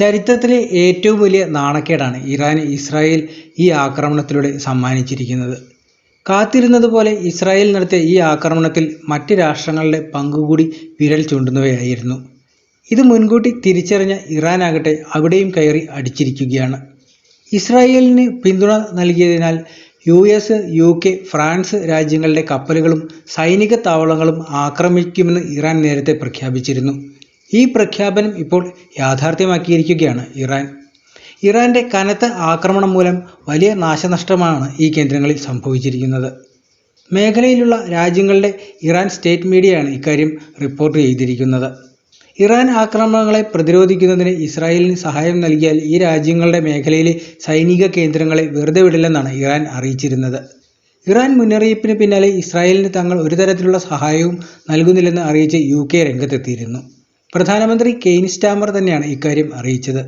ചരിത്രത്തിലെ ഏറ്റവും വലിയ നാണക്കേടാണ് ഇറാൻ ഇസ്രായേൽ ഈ ആക്രമണത്തിലൂടെ സമ്മാനിച്ചിരിക്കുന്നത്. കാത്തിരുന്നത് പോലെ ഇസ്രായേൽ നടത്തിയ ഈ ആക്രമണത്തിൽ മറ്റ് രാഷ്ട്രങ്ങളുടെ പങ്കുകൂടി വിരൽ ചൂണ്ടുന്നവയായിരുന്നു. ഇത് മുൻകൂട്ടി തിരിച്ചറിഞ്ഞ ഇറാൻ ഇറാനാകട്ടെ അവിടെയും കയറി അടിച്ചിരിക്കുകയാണ്. ഇസ്രായേലിന് പിന്തുണ നൽകിയതിനാൽ U S U K France രാജ്യങ്ങളുടെ കപ്പലുകളും സൈനിക താവളങ്ങളും ആക്രമിക്കുമെന്ന് ഇറാൻ നേരത്തെ പ്രഖ്യാപിച്ചിരുന്നു. ഈ പ്രഖ്യാപനം ഇപ്പോൾ യാഥാർത്ഥ്യമാക്കിയിരിക്കുകയാണ് ഇറാൻ. ഇറാന്റെ കനത്ത ആക്രമണം മൂലം വലിയ നാശനഷ്ടമാണ് ഈ കേന്ദ്രങ്ങളിൽ സംഭവിച്ചിരിക്കുന്നത്. മേഖലയിലുള്ള രാജ്യങ്ങളുടെ ഇറാൻ സ്റ്റേറ്റ് മീഡിയയാണ് ഇക്കാര്യം റിപ്പോർട്ട് ചെയ്തിരിക്കുന്നത്. ഇറാൻ ആക്രമണങ്ങളെ പ്രതിരോധിക്കുന്നതിന് ഇസ്രായേലിന് സഹായം നൽകിയാൽ ഈ രാജ്യങ്ങളുടെ മേഖലയിലെ സൈനിക കേന്ദ്രങ്ങളെ വെറുതെ വിടില്ലെന്നാണ് ഇറാൻ അറിയിച്ചിരുന്നത്. ഇറാൻ മുന്നറിയിപ്പിന് പിന്നാലെ ഇസ്രായേലിന് തങ്ങൾ ഒരു തരത്തിലുള്ള സഹായവും നൽകുന്നില്ലെന്ന് അറിയിച്ച് യു കെ രംഗത്തെത്തിയിരുന്നു. പ്രധാനമന്ത്രി കെയ്ൻ സ്റ്റാമർ തന്നെയാണ് ഇക്കാര്യം അറിയിച്ചത്.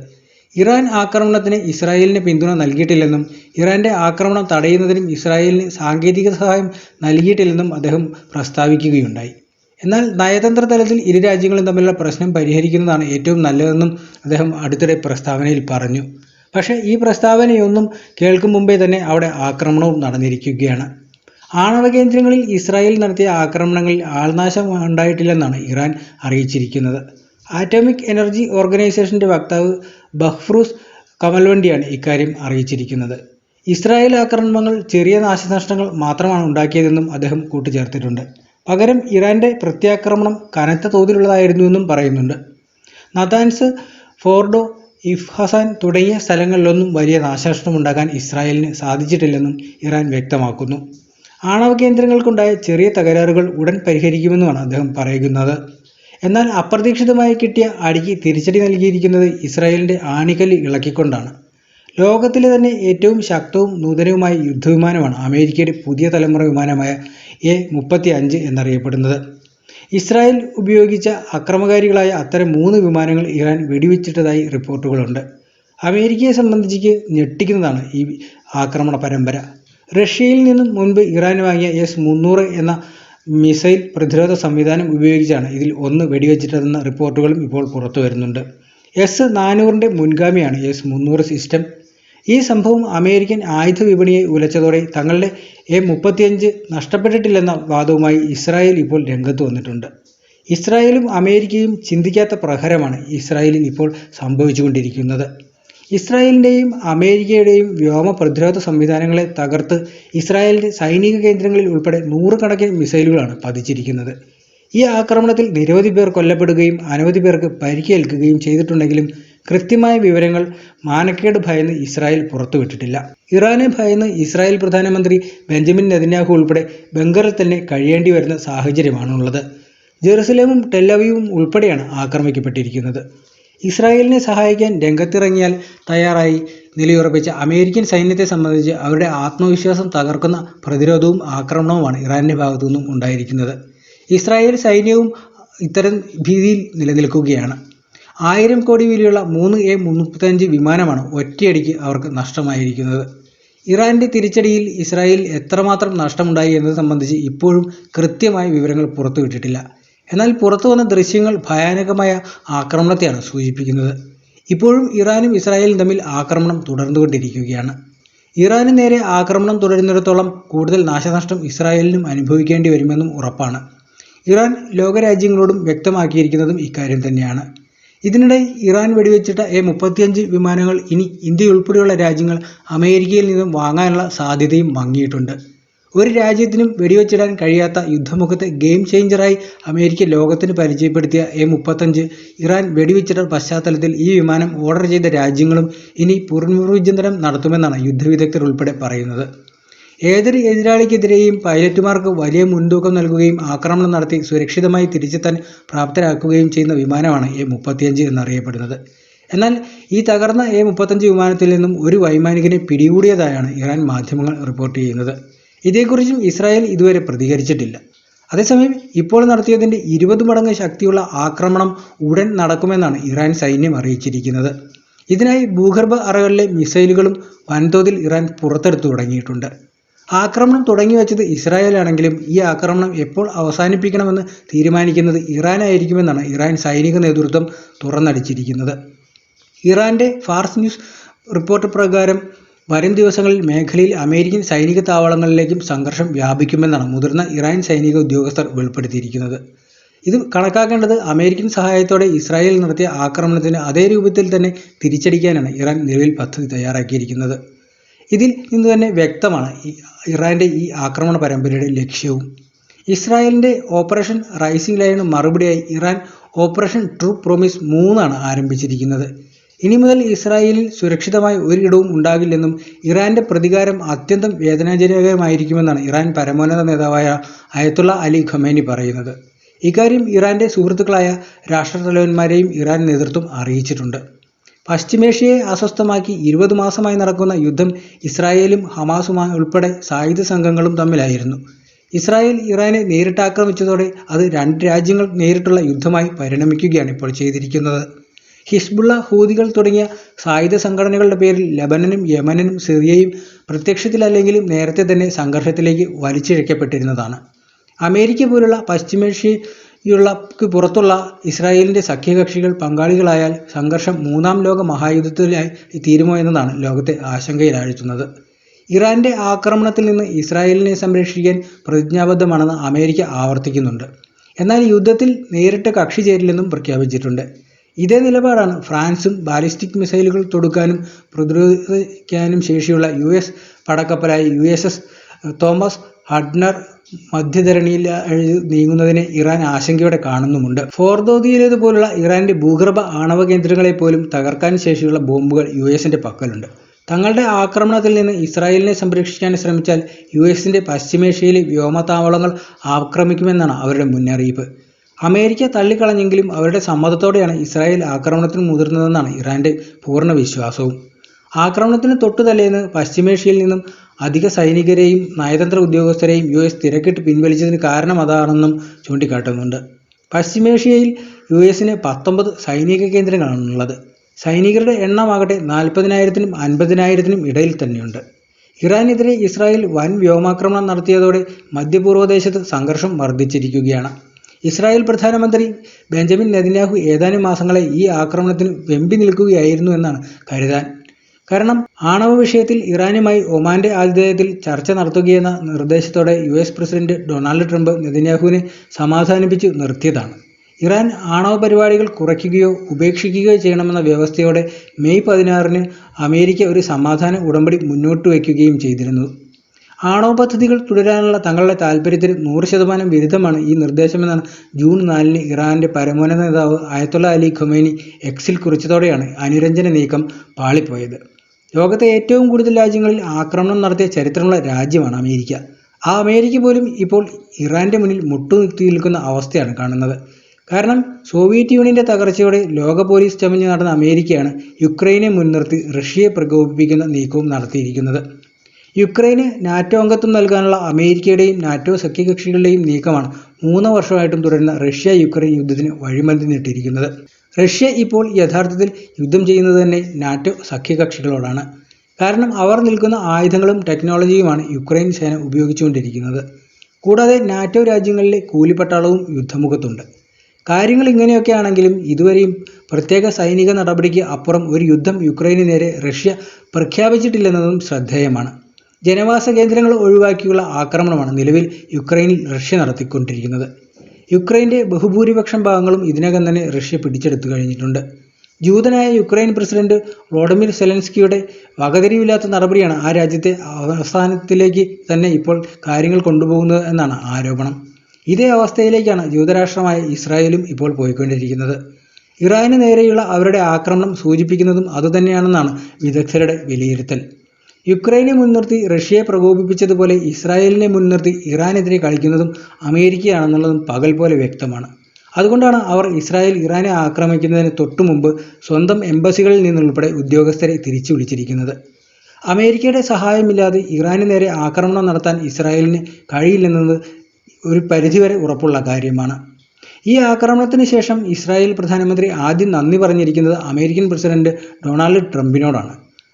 ഇറാൻ ആക്രമണത്തിന് ഇസ്രായേലിന് പിന്തുണ നൽകിയിട്ടില്ലെന്നും ഇറാന്റെ ആക്രമണം തടയുന്നതിനും ഇസ്രായേലിന് സാങ്കേതിക സഹായം നൽകിയിട്ടില്ലെന്നും അദ്ദേഹം പ്രസ്താവിക്കുകയുണ്ടായി. എന്നാൽ നയതന്ത്ര തലത്തിൽ ഇരു രാജ്യങ്ങളും തമ്മിലുള്ള പ്രശ്നം പരിഹരിക്കുന്നതാണ് ഏറ്റവും നല്ലതെന്നും അദ്ദേഹം അടുത്തിടെ പ്രസ്താവനയിൽ പറഞ്ഞു. പക്ഷേ ഈ പ്രസ്താവനയൊന്നും കേൾക്കും മുമ്പേ തന്നെ അവിടെ ആക്രമണവും നടന്നിരിക്കുകയാണ്. ആണവ കേന്ദ്രങ്ങളിൽ ഇസ്രായേൽ നടത്തിയ ആക്രമണങ്ങളിൽ ആൾനാശം ഉണ്ടായിട്ടില്ലെന്നാണ് ഇറാൻ അറിയിച്ചിരിക്കുന്നത്. ആറ്റോമിക് എനർജി ഓർഗനൈസേഷന്റെ വക്താവ് ബഹ്ഫ്രൂസ് കമൽവണ്ടിയാണ് ഇക്കാര്യം അറിയിച്ചിരിക്കുന്നത്. ഇസ്രായേൽ ആക്രമണങ്ങൾ ചെറിയ നാശനഷ്ടങ്ങൾ മാത്രമാണ് ഉണ്ടാക്കിയതെന്നും അദ്ദേഹം കൂട്ടിച്ചേർത്തിട്ടുണ്ട്. പകരം ഇറാന്റെ പ്രത്യാക്രമണം കനത്ത തോതിലുള്ളതായിരുന്നുവെന്നും പറയുന്നുണ്ട്. നതാൻസ് ഫോർഡോ ഇഫ്ഹസാൻ തുടങ്ങിയ സ്ഥലങ്ങളിലൊന്നും വലിയ നാശനഷ്ടമുണ്ടാക്കാൻ ഇസ്രായേലിന് സാധിച്ചിട്ടില്ലെന്നും ഇറാൻ വ്യക്തമാക്കുന്നു. ആണവ കേന്ദ്രങ്ങൾക്കുണ്ടായ ചെറിയ തകരാറുകൾ ഉടൻ പരിഹരിക്കുമെന്നുമാണ് അദ്ദേഹം പറയുന്നത്. എന്നാൽ അപ്രതീക്ഷിതമായി കിട്ടിയ അടിക്ക് തിരിച്ചടി നൽകിയിരിക്കുന്നത് ഇസ്രായേലിന്റെ ആണിക്കല്ല് ഇളക്കിക്കൊണ്ടാണ്. ലോകത്തിലെ തന്നെ ഏറ്റവും ശക്തവും നൂതനവുമായ യുദ്ധവിമാനമാണ് അമേരിക്കയുടെ പുതിയ തലമുറ വിമാനമായ എ മുപ്പത്തി അഞ്ച് എന്നറിയപ്പെടുന്നത്. ഇസ്രായേൽ ഉപയോഗിച്ച അക്രമകാരികളായ അത്തരം മൂന്ന് വിമാനങ്ങൾ ഇറാൻ വെടിവെച്ചിട്ടതായി റിപ്പോർട്ടുകളുണ്ട്. അമേരിക്കയെ സംബന്ധിച്ച് ഞെട്ടിക്കുന്നതാണ് ഈ ആക്രമണ പരമ്പര. റഷ്യയിൽ നിന്നും മുൻപ് ഇറാൻ വാങ്ങിയ എസ് മുന്നൂറ് എന്ന മിസൈൽ പ്രതിരോധ സംവിധാനം ഉപയോഗിച്ചാണ് ഇതിൽ ഒന്ന് വെടിവെച്ചിട്ടതെന്ന റിപ്പോർട്ടുകളും ഇപ്പോൾ പുറത്തു വരുന്നുണ്ട്. എസ് നാനൂറിന്റെ മുൻഗാമിയാണ് എസ് മുന്നൂറ് സിസ്റ്റം. ഈ സംഭവം അമേരിക്കൻ ആയുധ വിപണിയെ ഉലച്ചതോടെ തങ്ങളുടെ എ മുപ്പത്തിയഞ്ച് നഷ്ടപ്പെട്ടിട്ടില്ലെന്ന വാദവുമായി ഇസ്രായേൽ ഇപ്പോൾ രംഗത്ത് വന്നിട്ടുണ്ട്. ഇസ്രായേലും അമേരിക്കയും ചിന്തിക്കാത്ത പ്രഹരമാണ് ഇസ്രായേലിൽ ഇപ്പോൾ സംഭവിച്ചുകൊണ്ടിരിക്കുന്നത്. ഇസ്രായേലിന്റെയും അമേരിക്കയുടെയും വ്യോമ പ്രതിരോധ സംവിധാനങ്ങളെ തകർത്ത് ഇസ്രായേലിന്റെ സൈനിക കേന്ദ്രങ്ങളിൽ ഉൾപ്പെടെ നൂറുകണക്കിന് മിസൈലുകളാണ് പതിച്ചിരിക്കുന്നത്. ഈ ആക്രമണത്തിൽ നിരവധി പേർ കൊല്ലപ്പെടുകയും അനവധി പേർക്ക് പരിക്കേൽക്കുകയും ചെയ്തിട്ടുണ്ടെങ്കിലും കൃത്യമായ വിവരങ്ങൾ മാനക്കേട് ഭയന്ന് ഇസ്രായേൽ പുറത്തുവിട്ടിട്ടില്ല. ഇറാനെ ഭയന്ന് ഇസ്രായേൽ പ്രധാനമന്ത്രി ബെഞ്ചമിൻ നെതന്യാഹു ഉൾപ്പെടെ ബംഗറിൽ തന്നെ കഴിയേണ്ടി വരുന്ന സാഹചര്യമാണുള്ളത്. ജെറുസലേമും ടെല്ലവിയും ഉൾപ്പെടെയാണ് ആക്രമിക്കപ്പെട്ടിരിക്കുന്നത്. ഇസ്രായേലിനെ സഹായിക്കാൻ രംഗത്തിറങ്ങിയാൽ തയ്യാറായി. നിലയുറപ്പിച്ച അമേരിക്കൻ സൈന്യത്തെ സംബന്ധിച്ച് അവരുടെ ആത്മവിശ്വാസം തകർക്കുന്ന പ്രതിരോധവും ആക്രമണവുമാണ് ഇറാന്റെ ഭാഗത്തു നിന്നും ഉണ്ടായിരിക്കുന്നത്. ഇസ്രായേൽ സൈന്യവും ഇത്തരം ഭീതിയിൽ നിലനിൽക്കുകയാണ്. ആയിരം കോടി വിലയുള്ള മൂന്ന് എ മുപ്പത്തഞ്ച് വിമാനമാണ് ഒറ്റയടിക്ക് അവർക്ക് നഷ്ടമായിരിക്കുന്നത്. ഇറാന്റെ തിരിച്ചടിയിൽ ഇസ്രായേൽ എത്രമാത്രം നഷ്ടമുണ്ടായി എന്നത് സംബന്ധിച്ച് ഇപ്പോഴും കൃത്യമായ വിവരങ്ങൾ പുറത്തുവിട്ടിട്ടില്ല. എന്നാൽ പുറത്തു വന്ന ദൃശ്യങ്ങൾ ഭയാനകമായ ആക്രമണത്തെയാണ് സൂചിപ്പിക്കുന്നത്. ഇപ്പോഴും ഇറാനും ഇസ്രായേലും തമ്മിൽ ആക്രമണം തുടർന്നുകൊണ്ടിരിക്കുകയാണ്. ഇറാന് നേരെ ആക്രമണം തുടരുന്നിടത്തോളം കൂടുതൽ നാശനഷ്ടം ഇസ്രായേലിനും അനുഭവിക്കേണ്ടി വരുമെന്നും ഉറപ്പാണ്. ഇറാൻ ലോകരാജ്യങ്ങളോടും വ്യക്തമാക്കിയിരിക്കുന്നതും ഇക്കാര്യം തന്നെയാണ്. ഇതിനിടെ ഇറാൻ വെടിവെച്ചിട്ട എ മുപ്പത്തിയഞ്ച് വിമാനങ്ങൾ ഇനി ഇന്ത്യ ഉൾപ്പെടെയുള്ള രാജ്യങ്ങൾ അമേരിക്കയിൽ നിന്നും വാങ്ങാനുള്ള സാധ്യതയും മങ്ങിയിട്ടുണ്ട്. ഒരു രാജ്യത്തിനും വെടിവെച്ചിടാൻ കഴിയാത്ത യുദ്ധമുഖത്തെ ഗെയിം ചേഞ്ചറായി അമേരിക്ക ലോകത്തിന് പരിചയപ്പെടുത്തിയ എ മുപ്പത്തഞ്ച്. ഇറാൻ വെടിവെച്ചിടൽ പശ്ചാത്തലത്തിൽ ഈ വിമാനം ഓർഡർ ചെയ്ത രാജ്യങ്ങളും ഇനി പുനർവിചിന്തനം നടത്തുമെന്നാണ് യുദ്ധവിദഗ്ധർ ഉൾപ്പെടെ പറയുന്നത്. ഏതൊരു എതിരാളിക്കെതിരെയും പൈലറ്റുമാർക്ക് വലിയ മുൻതൂക്കം നൽകുകയും ആക്രമണം നടത്തി സുരക്ഷിതമായി തിരിച്ചെത്താൻ പ്രാപ്തരാക്കുകയും ചെയ്യുന്ന വിമാനമാണ് എ മുപ്പത്തിയഞ്ച് എന്നറിയപ്പെടുന്നത്. എന്നാൽ ഈ തകർന്ന എ മുപ്പത്തഞ്ച് വിമാനത്തിൽ നിന്നും ഒരു വൈമാനികനെ പിടികൂടിയതായാണ് ഇറാൻ മാധ്യമങ്ങൾ റിപ്പോർട്ട് ചെയ്യുന്നത്. ഇതേക്കുറിച്ചും ഇസ്രായേൽ ഇതുവരെ പ്രതികരിച്ചിട്ടില്ല. അതേസമയം ഇപ്പോൾ നടത്തിയതിന്റെ ഇരുപത് മടങ്ങ് ശക്തിയുള്ള ആക്രമണം ഉടൻ നടക്കുമെന്നാണ് ഇറാൻ സൈന്യം അറിയിച്ചിരിക്കുന്നത്. ഇതിനായി ഭൂഗർഭ അറകളിലെ മിസൈലുകളും വൻതോതിൽ ഇറാൻ പുറത്തെടുത്തു തുടങ്ങിയിട്ടുണ്ട്. ആക്രമണം തുടങ്ങി വെച്ചത് ഇസ്രായേലാണെങ്കിലും ഈ ആക്രമണം എപ്പോൾ അവസാനിപ്പിക്കണമെന്ന് തീരുമാനിക്കുന്നത് ഇറാനായിരിക്കുമെന്നാണ് ഇറാൻ സൈനിക നേതൃത്വം തുറന്നടിച്ചിരിക്കുന്നത്. ഇറാന്റെ ഫാർസ് ന്യൂസ് റിപ്പോർട്ട് പ്രകാരം വരും ദിവസങ്ങളിൽ മേഖലയിൽ അമേരിക്കൻ സൈനിക താവളങ്ങളിലേക്കും സംഘർഷം വ്യാപിക്കുമെന്നാണ് മുതിർന്ന ഇറാൻ സൈനിക ഉദ്യോഗസ്ഥർ വെളിപ്പെടുത്തിയിരിക്കുന്നത്. ഇത് കണക്കാക്കേണ്ടത് അമേരിക്കൻ സഹായത്തോടെ ഇസ്രായേൽ നടത്തിയ ആക്രമണത്തിന് അതേ രൂപത്തിൽ തന്നെ തിരിച്ചടിക്കാനാണ് ഇറാൻ നിലവിൽ പദ്ധതി തയ്യാറാക്കിയിരിക്കുന്നത്. ഇതിൽ നിന്ന് തന്നെ വ്യക്തമാണ് ഇറാന്റെ ഈ ആക്രമണ പരമ്പരയുടെ ലക്ഷ്യവും. ഇസ്രായേലിന്റെ ഓപ്പറേഷൻ റൈസിംഗ് ലൈന് മറുപടിയായി ഇറാൻ ഓപ്പറേഷൻ ട്രൂ പ്രോമിസ് മൂന്നാണ് ആരംഭിച്ചിരിക്കുന്നത്. ഇനി മുതൽ ഇസ്രായേലിൽ സുരക്ഷിതമായ ഒരിടവും ഉണ്ടാകില്ലെന്നും ഇറാന്റെ പ്രതികാരം അത്യന്തം വേദനാജനകമായിരിക്കുമെന്നാണ് ഇറാൻ പരമോന്നത നേതാവായ അയത്തുള്ള അലി ഖമേനി പറയുന്നത്. ഇക്കാര്യം ഇറാന്റെ സുഹൃത്തുക്കളായ രാഷ്ട്രതലവന്മാരെയും ഇറാൻ നേതൃത്വം അറിയിച്ചിട്ടുണ്ട്. പശ്ചിമേഷ്യയെ അസ്വസ്ഥമാക്കി ഇരുപത് മാസമായി നടക്കുന്ന യുദ്ധം ഇസ്രായേലും ഹമാസുമായി ഉൾപ്പെടെ സായുധ സംഘങ്ങളും തമ്മിലായിരുന്നു. ഇസ്രായേൽ ഇറാനെ നേരിട്ട് ആക്രമിച്ചതോടെ അത് രണ്ട് രാജ്യങ്ങൾ നേരിട്ടുള്ള യുദ്ധമായി പരിണമിക്കുകയാണ് ഇപ്പോൾ ചെയ്തിരിക്കുന്നത്. ഹിസ്ബുള്ള ഹൂതികൾ തുടങ്ങിയ സായുധ സംഘടനകളുടെ പേരിൽ ലബനനും യമനും സിറിയയും പ്രത്യക്ഷത്തിലല്ലെങ്കിലും നേരത്തെ തന്നെ സംഘർഷത്തിലേക്ക് വലിച്ചിഴക്കപ്പെട്ടിരുന്നതാണ്. അമേരിക്ക പോലുള്ള പശ്ചിമേഷ്യയുള്ളക്ക് പുറത്തുള്ള ഇസ്രായേലിന്റെ സഖ്യകക്ഷികൾ പങ്കാളികളായാൽ സംഘർഷം മൂന്നാം ലോക മഹായുദ്ധത്തിലായി തീരുമോ എന്നതാണ് ലോകത്തെ ആശങ്കയിലാഴ്ത്തുന്നത്. ഇറാന്റെ ആക്രമണത്തിൽ നിന്ന് ഇസ്രായേലിനെ സംരക്ഷിക്കാൻ പ്രതിജ്ഞാബദ്ധമാണെന്ന് അമേരിക്ക ആവർത്തിക്കുന്നുണ്ട്. എന്നാൽ യുദ്ധത്തിൽ നേരിട്ട് കക്ഷി ചേരില്ലെന്നും പ്രഖ്യാപിച്ചിട്ടുണ്ട്. ഇതേ നിലപാടാണ് ഫ്രാൻസും ബാലിസ്റ്റിക് മിസൈലുകൾ തൊടുക്കാനും പ്രതിരോധിക്കാനും ശേഷിയുള്ള U S പടക്കപ്പലായ U S S Thomas Hudner മധ്യധരണിയിൽ നീങ്ങുന്നതിനെ ഇറാൻ ആശങ്കയോടെ കാണുന്നുമുണ്ട്. ഫോർദോദിയിലേതുപോലുള്ള ഇറാന്റെ ഭൂഗർഭ ആണവ കേന്ദ്രങ്ങളെ പോലും തകർക്കാൻ ശേഷിയുള്ള ബോംബുകൾ യു എസിന്റെ പക്കലുണ്ട്. തങ്ങളുടെ ആക്രമണത്തിൽ നിന്ന് ഇസ്രായേലിനെ സംരക്ഷിക്കാൻ ശ്രമിച്ചാൽ യു എസിന്റെ പശ്ചിമേഷ്യയിലെ വ്യോമതാവളങ്ങൾ ആക്രമിക്കുമെന്നാണ് അവരുടെ മുന്നറിയിപ്പ്. അമേരിക്ക തള്ളിക്കളഞ്ഞെങ്കിലും അവരുടെ സമ്മതത്തോടെയാണ് ഇസ്രായേൽ ആക്രമണത്തിന് മുതിർന്നതെന്നാണ് ഇറാന്റെ പൂർണ വിശ്വാസവും. ആക്രമണത്തിന് തൊട്ടു തലേന്ന് പശ്ചിമേഷ്യയിൽ നിന്നും അധിക സൈനികരെയും നയതന്ത്ര ഉദ്യോഗസ്ഥരെയും യു എസ് തിരക്കിട്ട് പിൻവലിച്ചതിന് കാരണം അതാണെന്നും ചൂണ്ടിക്കാട്ടുന്നുണ്ട്. പശ്ചിമേഷ്യയിൽ യു എസിന് പത്തൊമ്പത് സൈനിക കേന്ദ്രങ്ങളാണുള്ളത്. സൈനികരുടെ എണ്ണമാകട്ടെ നാൽപ്പതിനായിരത്തിനും അൻപതിനായിരത്തിനും ഇടയിൽ തന്നെയുണ്ട്. ഇറാനെതിരെ ഇസ്രായേൽ വൻ വ്യോമാക്രമണം നടത്തിയതോടെ മധ്യപൂർവദേശത്ത് സംഘർഷം വർദ്ധിച്ചിരിക്കുകയാണ്. ഇസ്രായേൽ പ്രധാനമന്ത്രി ബെഞ്ചമിൻ നെതന്യാഹു ഏതാനും മാസങ്ങളെ ഈ ആക്രമണത്തിന് വെമ്പി നിൽക്കുകയായിരുന്നു എന്നാണ് കരുതാൻ. കാരണം ആണവ വിഷയത്തിൽ ഇറാനുമായി ഒമാന്റെ ആതിഥേയത്തിൽ ചർച്ച നടത്തുകയെന്ന നിർദ്ദേശത്തോടെ U S president Donald Trump നെതന്യാഹുവിനെ സമാധാനിപ്പിച്ചു നിർത്തിയതാണ്. ഇറാൻ ആണവ പരിപാടികൾ കുറയ്ക്കുകയോ ഉപേക്ഷിക്കുകയോ ചെയ്യണമെന്ന വ്യവസ്ഥയോടെ മെയ് പതിനാറിന് അമേരിക്ക ഒരു സമാധാന ഉടമ്പടി മുന്നോട്ട് വയ്ക്കുകയും ചെയ്തിരുന്നു. ആണവ പദ്ധതികൾ തുടരാനുള്ള തങ്ങളുടെ താൽപ്പര്യത്തിന് നൂറ് ശതമാനം വിരുദ്ധമാണ് ഈ നിർദ്ദേശമെന്നാണ് ജൂൺ നാലിന് ഇറാന്റെ പരമോന്നത നേതാവ് ആയത്തുള്ള അലി ഖൊമൈനി എക്സിൽ കുറിച്ചതോടെയാണ് അനുരഞ്ജന നീക്കം പാളിപ്പോയത്. ലോകത്തെ ഏറ്റവും കൂടുതൽ രാജ്യങ്ങളിൽ ആക്രമണം നടത്തിയ ചരിത്രമുള്ള രാജ്യമാണ് അമേരിക്ക. ആ അമേരിക്ക പോലും ഇപ്പോൾ ഇറാന്റെ മുന്നിൽ മുട്ടുനിർത്തി നിൽക്കുന്ന അവസ്ഥയാണ് കാണുന്നത്. കാരണം സോവിയറ്റ് യൂണിയന്റെ തകർച്ചയോടെ ലോക പോലീസ് ചമഞ്ഞ് നടന്ന അമേരിക്കയാണ് യുക്രൈനെ മുൻനിർത്തി റഷ്യയെ പ്രകോപിപ്പിക്കുന്ന നീക്കവും നടത്തിയിരിക്കുന്നത്. യുക്രൈന് നാറ്റോ അംഗത്വം നൽകാനുള്ള അമേരിക്കയുടെയും നാറ്റോ സഖ്യകക്ഷികളുടെയും നീക്കമാണ് മൂന്ന് വർഷമായിട്ടും തുടരുന്ന റഷ്യ യുക്രൈൻ യുദ്ധത്തിന് വഴിമരുന്നിട്ടിരിക്കുന്നത് റഷ്യ ഇപ്പോൾ യഥാർത്ഥത്തിൽ യുദ്ധം ചെയ്യുന്നത് തന്നെ നാറ്റോ സഖ്യകക്ഷികളോടാണ്. കാരണം അവർ നിൽക്കുന്ന ആയുധങ്ങളും ടെക്നോളജിയുമാണ് യുക്രൈൻ സേന ഉപയോഗിച്ചുകൊണ്ടിരിക്കുന്നത്. കൂടാതെ നാറ്റോ രാജ്യങ്ങളിലെ കൂലിപ്പട്ടാളവും യുദ്ധമുഖത്തുണ്ട്. കാര്യങ്ങൾ ഇങ്ങനെയൊക്കെ ആണെങ്കിലും ഇതുവരെയും പ്രത്യേക സൈനിക നടപടിക്ക് അപ്പുറം ഒരു യുദ്ധം യുക്രൈന് നേരെ റഷ്യ പ്രഖ്യാപിച്ചിട്ടില്ലെന്നതും ശ്രദ്ധേയമാണ്. ജനവാസ കേന്ദ്രങ്ങൾ ഒഴിവാക്കിയുള്ള ആക്രമണമാണ് നിലവിൽ യുക്രൈനിൽ റഷ്യ നടത്തിക്കൊണ്ടിരിക്കുന്നത്. യുക്രൈന്റെ ബഹുഭൂരിപക്ഷം ഭാഗങ്ങളും ഇതിനകം തന്നെ റഷ്യ പിടിച്ചെടുത്തു കഴിഞ്ഞിട്ടുണ്ട്. ജൂതനായ യുക്രൈൻ പ്രസിഡന്റ് വ്ളോഡിമിർ സെലൻസ്കിയുടെ വകതിരിവില്ലാത്ത നടപടിയാണ് ആ രാജ്യത്തെ അവസാനത്തിലേക്ക് തന്നെ ഇപ്പോൾ കാര്യങ്ങൾ കൊണ്ടുപോകുന്നത് എന്നാണ് ആരോപണം. ഇതേ അവസ്ഥയിലേക്കാണ് ജൂതരാഷ്ട്രമായ ഇസ്രായേലും ഇപ്പോൾ പോയിക്കൊണ്ടിരിക്കുന്നത്. ഇറാന് നേരെയുള്ള അവരുടെ ആക്രമണം സൂചിപ്പിക്കുന്നതും അതുതന്നെയാണെന്നാണ് വിദഗ്ധരുടെ വിലയിരുത്തൽ. യുക്രൈനെ മുൻനിർത്തി റഷ്യയെ പ്രകോപിപ്പിച്ചതുപോലെ ഇസ്രായേലിനെ മുൻനിർത്തി ഇറാനെതിരെ കളിക്കുന്നതും അമേരിക്കയാണെന്നുള്ളതും പകൽ പോലെ വ്യക്തമാണ്. അതുകൊണ്ടാണ് അവർ ഇസ്രായേൽ ഇറാനെ ആക്രമിക്കുന്നതിന് തൊട്ടുമുമ്പ് സ്വന്തം എംബസികളിൽ നിന്നുൾപ്പെടെ ഉദ്യോഗസ്ഥരെ തിരിച്ചു വിളിച്ചിരിക്കുന്നത്. അമേരിക്കയുടെ സഹായമില്ലാതെ ഇറാന് നേരെ ആക്രമണം നടത്താൻ ഇസ്രായേലിന് കഴിയില്ലെന്നത് ഒരു പരിധിവരെ ഉറപ്പുള്ള കാര്യമാണ്. ഈ ആക്രമണത്തിന് ശേഷം ഇസ്രായേൽ പ്രധാനമന്ത്രി ആദ്യം നന്ദി പറഞ്ഞിരിക്കുന്നത് അമേരിക്കൻ പ്രസിഡന്റ് ഡൊണാൾഡ് ട്രംപിനോടാണ്.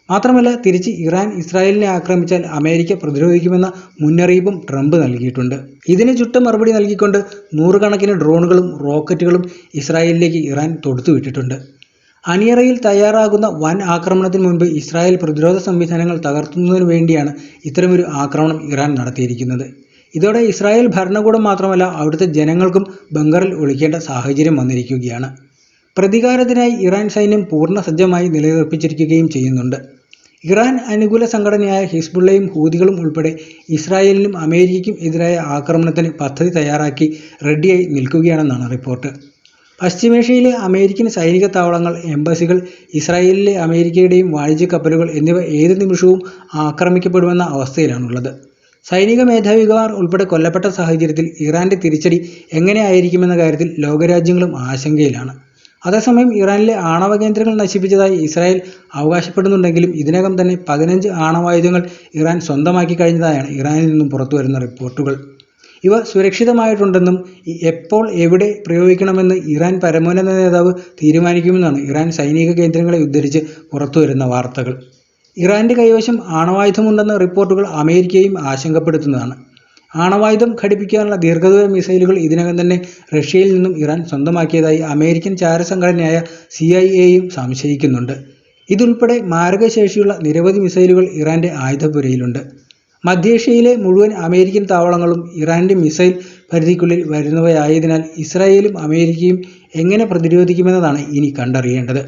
മാത്രമല്ല തിരിച്ച് ഇറാൻ ഇസ്രായേലിനെ ആക്രമിച്ചാൽ അമേരിക്ക പ്രതിരോധിക്കുമെന്ന മുന്നറിയിപ്പും ട്രംപ് നൽകിയിട്ടുണ്ട്. ഇതിന് ചുട്ട മറുപടി നൽകിക്കൊണ്ട് നൂറുകണക്കിന് ഡ്രോണുകളും റോക്കറ്റുകളും ഇസ്രായേലിലേക്ക് ഇറാൻ തൊടുത്തുവിട്ടിട്ടുണ്ട്. അണിയറയിൽ തയ്യാറാകുന്ന വൻ ആക്രമണത്തിന് മുൻപ് ഇസ്രായേൽ പ്രതിരോധ സംവിധാനങ്ങൾ തകർത്തുന്നതിനു വേണ്ടിയാണ് ഇത്തരമൊരു ആക്രമണം ഇറാൻ നടത്തിയിരിക്കുന്നത്. ഇതോടെ ഇസ്രായേൽ ഭരണകൂടം മാത്രമല്ല അവിടുത്തെ ജനങ്ങൾക്കും ബംഗറിൽ ഒളിക്കേണ്ട സാഹചര്യം വന്നിരിക്കുകയാണ്. പ്രതികാരത്തിനായി ഇറാൻ സൈന്യം പൂർണ സജ്ജമായി നിലയുറപ്പിച്ചിരിക്കുകയും ചെയ്യുന്നുണ്ട്. ഇറാൻ അനുകൂല സംഘടനയായ ഹിസ്ബുള്ളയും ഹൂതികളും ഉൾപ്പെടെ ഇസ്രായേലിനും അമേരിക്കയ്ക്കും എതിരായ ആക്രമണത്തിന് പദ്ധതി തയ്യാറാക്കി റെഡിയായി നിൽക്കുകയാണെന്നാണ് റിപ്പോർട്ട്. പശ്ചിമേഷ്യയിലെ അമേരിക്കൻ സൈനിക താവളങ്ങൾ എംബസികൾ ഇസ്രായേലിലെ അമേരിക്കയുടെയും വാണിജ്യ കപ്പലുകൾ എന്നിവ ഏത് നിമിഷവും ആക്രമിക്കപ്പെടുമെന്ന അവസ്ഥയിലാണുള്ളത്. സൈനിക മേധാവിമാർ ഉൾപ്പെടെ കൊല്ലപ്പെട്ട സാഹചര്യത്തിൽ ഇറാന്റെ തിരിച്ചടി എങ്ങനെയായിരിക്കുമെന്ന കാര്യത്തിൽ ലോകരാജ്യങ്ങളും ആശങ്കയിലാണ്. അതേസമയം ഇറാനിലെ ആണവ കേന്ദ്രങ്ങൾ നശിപ്പിച്ചതായി ഇസ്രായേൽ അവകാശപ്പെടുന്നുണ്ടെങ്കിലും ഇതിനകം തന്നെ പതിനഞ്ച് ആണവായുധങ്ങൾ ഇറാൻ സ്വന്തമാക്കി കഴിഞ്ഞതായാണ് ഇറാനിൽ നിന്നും പുറത്തുവരുന്ന റിപ്പോർട്ടുകൾ. ഇവ സുരക്ഷിതമായിട്ടുണ്ടെന്നും എപ്പോൾ എവിടെ പ്രയോഗിക്കണമെന്ന് ഇറാൻ പരമോന്നത നേതാവ് തീരുമാനിക്കുമെന്നാണ് ഇറാൻ സൈനിക കേന്ദ്രങ്ങളെ ഉദ്ധരിച്ച് പുറത്തുവരുന്ന വാർത്തകൾ. ഇറാന്റെ കൈവശം ആണവായുധമുണ്ടെന്ന റിപ്പോർട്ടുകൾ അമേരിക്കയും ആശങ്കപ്പെടുത്തുന്നതാണ്. ആണവായുധം ഘടിപ്പിക്കാനുള്ള ദീർഘദൂര മിസൈലുകൾ ഇതിനകം തന്നെ റഷ്യയിൽ നിന്നും ഇറാൻ സ്വന്തമാക്കിയതായി അമേരിക്കൻ ചാരസംഘടനയായ സി ഐ എയും സംശയിക്കുന്നുണ്ട്. ഇതുൾപ്പെടെ മാരകശേഷിയുള്ള നിരവധി മിസൈലുകൾ ഇറാന്റെ ആയുധപുരയിലുണ്ട് മധ്യേഷ്യയിലെ മുഴുവൻ അമേരിക്കൻ താവളങ്ങളും ഇറാന്റെ മിസൈൽ പരിധിക്കുള്ളിൽ വരുന്നവയായതിനാൽ ഇസ്രായേലും അമേരിക്കയും എങ്ങനെ പ്രതിരോധിക്കുമെന്നതാണ് ഇനി കണ്ടറിയേണ്ടത്.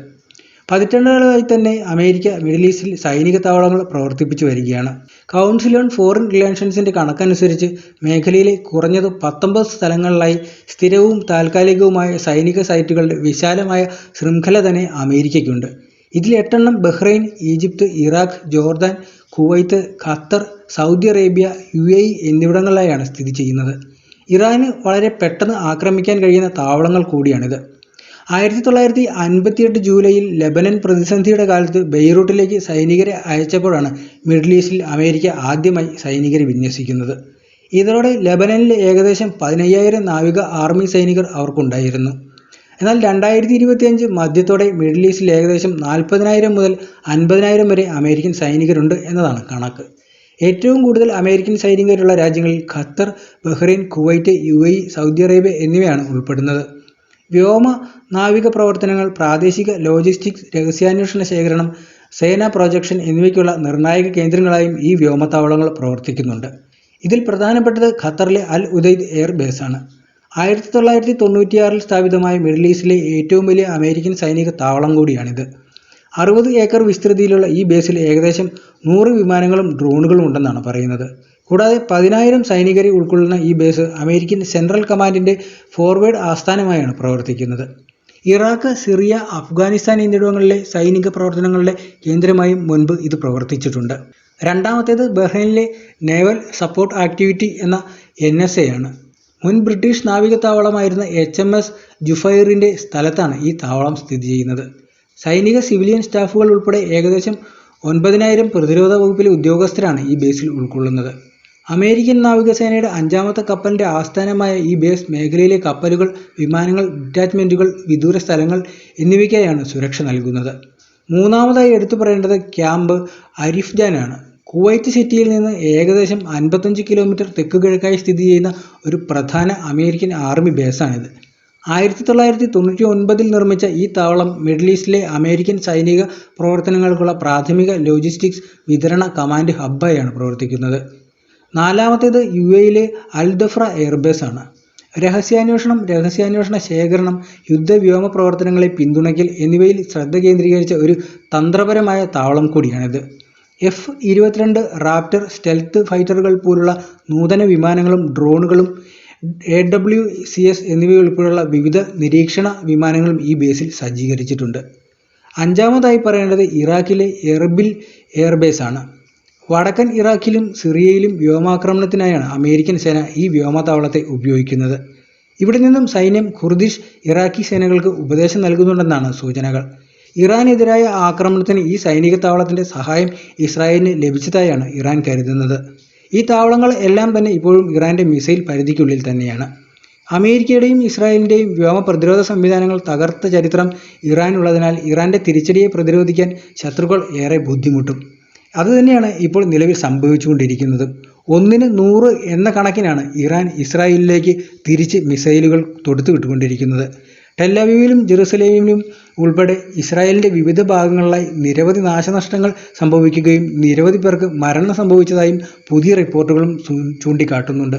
പതിറ്റാണ്ടുകളായി തന്നെ അമേരിക്ക മിഡിൽ ഈസ്റ്റിൽ സൈനിക താവളങ്ങൾ പ്രവർത്തിപ്പിച്ചു വരികയാണ്. കൗൺസിൽ ഓൺ ഫോറിൻ റിലേഷൻസിന്റെ കണക്കനുസരിച്ച് മേഖലയിലെ കുറഞ്ഞത് പത്തൊമ്പത് സ്ഥലങ്ങളിലായി സ്ഥിരവും താൽക്കാലികവുമായ സൈനിക സൈറ്റുകളുടെ വിശാലമായ ശൃംഖല തന്നെ അമേരിക്കയ്ക്കുണ്ട്. ഇതിൽ എട്ടെണ്ണം Bahrain Egypt Iraq Jordan Kuwait Qatar Saudi Arabia U A എന്നിവിടങ്ങളിലായാണ് സ്ഥിതി ചെയ്യുന്നത്. ഇറാന് വളരെ പെട്ടെന്ന് ആക്രമിക്കാൻ കഴിയുന്ന താവളങ്ങൾ കൂടിയാണിത്. ആയിരത്തി തൊള്ളായിരത്തി അൻപത്തിയെട്ട് ജൂലൈയിൽ ലെബനൻ പ്രതിസന്ധിയുടെ കാലത്ത് ബെയ്റൂട്ടിലേക്ക് സൈനികരെ അയച്ചപ്പോഴാണ് മിഡിൽ ഈസ്റ്റിൽ അമേരിക്ക ആദ്യമായി സൈനികരെ വിന്യസിക്കുന്നത്. ഇതോടെ ലെബനനിൽ ഏകദേശം പതിനയ്യായിരം നാവിക ആർമി സൈനികർ അവർക്കുണ്ടായിരുന്നു. എന്നാൽ രണ്ടായിരത്തി ഇരുപത്തിയഞ്ച് മധ്യത്തോടെ മിഡിൽ ഈസ്റ്റിൽ ഏകദേശം നാൽപ്പതിനായിരം മുതൽ അൻപതിനായിരം വരെ അമേരിക്കൻ സൈനികരുണ്ട് എന്നതാണ് കണക്ക്. ഏറ്റവും കൂടുതൽ അമേരിക്കൻ സൈനികരുള്ള രാജ്യങ്ങളിൽ Qatar Bahrain Kuwait U Saudi Arabia എന്നിവയാണ് ഉൾപ്പെടുന്നത്. വ്യോമ നാവിക പ്രവർത്തനങ്ങൾ പ്രാദേശിക ലോജിസ്റ്റിക്സ് രഹസ്യാന്വേഷണ ശേഖരണം സേനാ പ്രൊജക്ഷൻ എന്നിവയ്ക്കുള്ള നിർണായക കേന്ദ്രങ്ങളായും ഈ വ്യോമത്താവളങ്ങൾ പ്രവർത്തിക്കുന്നുണ്ട്. ഇതിൽ പ്രധാനപ്പെട്ടത് ഖത്തറിലെ അൽ ഉദൈദ് എയർ ബേസാണ്. ആയിരത്തി തൊള്ളായിരത്തി തൊണ്ണൂറ്റിയാറിൽ സ്ഥാപിതമായ മിഡിൽ ഈസ്റ്റിലെ ഏറ്റവും വലിയ അമേരിക്കൻ സൈനിക താവളം കൂടിയാണിത്. അറുപത് ഏക്കർ വിസ്തൃതിയിലുള്ള ഈ ബേസിൽ ഏകദേശം നൂറ് വിമാനങ്ങളും ഡ്രോണുകളും ഉണ്ടെന്നാണ് പറയുന്നത്. കൂടാതെ പതിനായിരം സൈനികരെ ഉൾക്കൊള്ളുന്ന ഈ ബേസ് അമേരിക്കൻ സെൻട്രൽ കമാൻഡിന്റെ ഫോർവേഡ് ആസ്ഥാനമായാണ് പ്രവർത്തിക്കുന്നത്. ഇറാഖ് സിറിയ അഫ്ഗാനിസ്ഥാൻ എന്നിവിടങ്ങളിലെ സൈനിക പ്രവർത്തനങ്ങളുടെ കേന്ദ്രമായും മുൻപ് ഇത് പ്രവർത്തിച്ചിട്ടുണ്ട്. രണ്ടാമത്തേത് ബഹ്റൈനിലെ നേവൽ സപ്പോർട്ട് ആക്ടിവിറ്റി എന്ന എൻ എസ് എ ആണ്. മുൻ ബ്രിട്ടീഷ് നാവിക താവളമായിരുന്ന എച്ച് എം എസ് ജുഫൈറിന്റെ സ്ഥലത്താണ് ഈ താവളം സ്ഥിതി ചെയ്യുന്നത്. സൈനിക സിവിലിയൻ സ്റ്റാഫുകൾ ഉൾപ്പെടെ ഏകദേശം ഒൻപതിനായിരം പ്രതിരോധ വകുപ്പിലെ ഉദ്യോഗസ്ഥരാണ് ഈ ബേസിൽ ഉൾക്കൊള്ളുന്നത്. അമേരിക്കൻ നാവികസേനയുടെ അഞ്ചാമത്തെ കപ്പലിന്റെ ആസ്ഥാനമായ ഈ ബേസ് മേഖലയിലെ കപ്പലുകൾ വിമാനങ്ങൾ ഡിറ്റാച്ച്മെന്റുകൾ വിദൂര സ്ഥലങ്ങൾ എന്നിവയ്ക്കായാണ് സുരക്ഷ നൽകുന്നത്. മൂന്നാമതായി എടുത്തു പറയേണ്ടത് ക്യാമ്പ് അരിഫ്ജാനാണ്. കുവൈറ്റ് സിറ്റിയിൽ നിന്ന് ഏകദേശം അൻപത്തഞ്ച് കിലോമീറ്റർ തെക്ക് കിഴക്കായി സ്ഥിതി ചെയ്യുന്ന ഒരു പ്രധാന അമേരിക്കൻ ആർമി ബേസാണിത്. ആയിരത്തി തൊള്ളായിരത്തി തൊണ്ണൂറ്റി ഒൻപതിൽ നിർമ്മിച്ച ഈ താവളം മിഡിൽ ഈസ്റ്റിലെ അമേരിക്കൻ സൈനിക പ്രവർത്തനങ്ങൾക്കുള്ള പ്രാഥമിക ലോജിസ്റ്റിക്സ് വിതരണ കമാൻഡ് ഹബ്ബായാണ് പ്രവർത്തിക്കുന്നത്. നാലാമത്തേത് യു എയിലെ അൽദഫ്ര എയർബേസ് ആണ്. രഹസ്യാന്വേഷണം രഹസ്യാന്വേഷണ ശേഖരണം യുദ്ധവ്യോമ പ്രവർത്തനങ്ങളെ പിന്തുണയ്ക്കൽ എന്നിവയിൽ ശ്രദ്ധ കേന്ദ്രീകരിച്ച ഒരു തന്ത്രപരമായ താവളം കൂടിയാണിത്. എഫ് ഇരുപത്തിരണ്ട് റാപ്റ്റർ സ്റ്റെൽത്ത് ഫൈറ്ററുകൾ പോലുള്ള നൂതന വിമാനങ്ങളും ഡ്രോണുകളും എ ഡബ്ല്യു സി എസ് എന്നിവയുൾപ്പെടെയുള്ള വിവിധ നിരീക്ഷണ വിമാനങ്ങളും ഈ ബേസിൽ സജ്ജീകരിച്ചിട്ടുണ്ട്. അഞ്ചാമതായി പറയേണ്ടത് ഇറാഖിലെ എർബിൽ എയർബേസ് ആണ്. വടക്കൻ ഇറാഖിലും സിറിയയിലും വ്യോമാക്രമണത്തിനായാണ് അമേരിക്കൻ സേന ഈ വ്യോമതാവളത്തെ ഉപയോഗിക്കുന്നത്. ഇവിടെ നിന്നും സൈന്യം ഖുർദിഷ് ഇറാഖി സേനകൾക്ക് ഉപദേശം നൽകുന്നുണ്ടെന്നാണ് സൂചനകൾ. ഇറാനെതിരായ ആക്രമണത്തിന് ഈ സൈനിക താവളത്തിന്റെ സഹായം ഇസ്രായേലിന് ലഭിച്ചതായാണ് ഇറാൻ കരുതുന്നത്. ഈ താവളങ്ങൾ എല്ലാം തന്നെ ഇപ്പോഴും ഇറാന്റെ മിസൈൽ പരിധിക്കുള്ളിൽ തന്നെയാണ്. അമേരിക്കയുടെയും ഇസ്രായേലിന്റെയും വ്യോമ പ്രതിരോധ സംവിധാനങ്ങൾ തകർത്ത ചരിത്രം ഇറാനുള്ളതിനാൽ ഇറാന്റെ തിരിച്ചടിയെ പ്രതിരോധിക്കാൻ ശത്രുക്കൾ ഏറെ ബുദ്ധിമുട്ടും. അതുതന്നെയാണ് ഇപ്പോൾ നിലവിൽ സംഭവിച്ചുകൊണ്ടിരിക്കുന്നത്. ഒന്നിന് നൂറ് എന്ന കണക്കിനാണ് ഇറാൻ ഇസ്രായേലിലേക്ക് തിരിച്ച് മിസൈലുകൾ തൊടുത്തു വിട്ടുകൊണ്ടിരിക്കുന്നത്. ടെല്ലവീവിലും ജെറുസലേമിലും ഉൾപ്പെടെ ഇസ്രായേലിന്റെ വിവിധ ഭാഗങ്ങളിലായി നിരവധി നാശനഷ്ടങ്ങൾ സംഭവിക്കുകയും നിരവധി പേർക്ക് മരണം സംഭവിച്ചതായും പുതിയ റിപ്പോർട്ടുകളും ചൂണ്ടിക്കാട്ടുന്നുണ്ട്.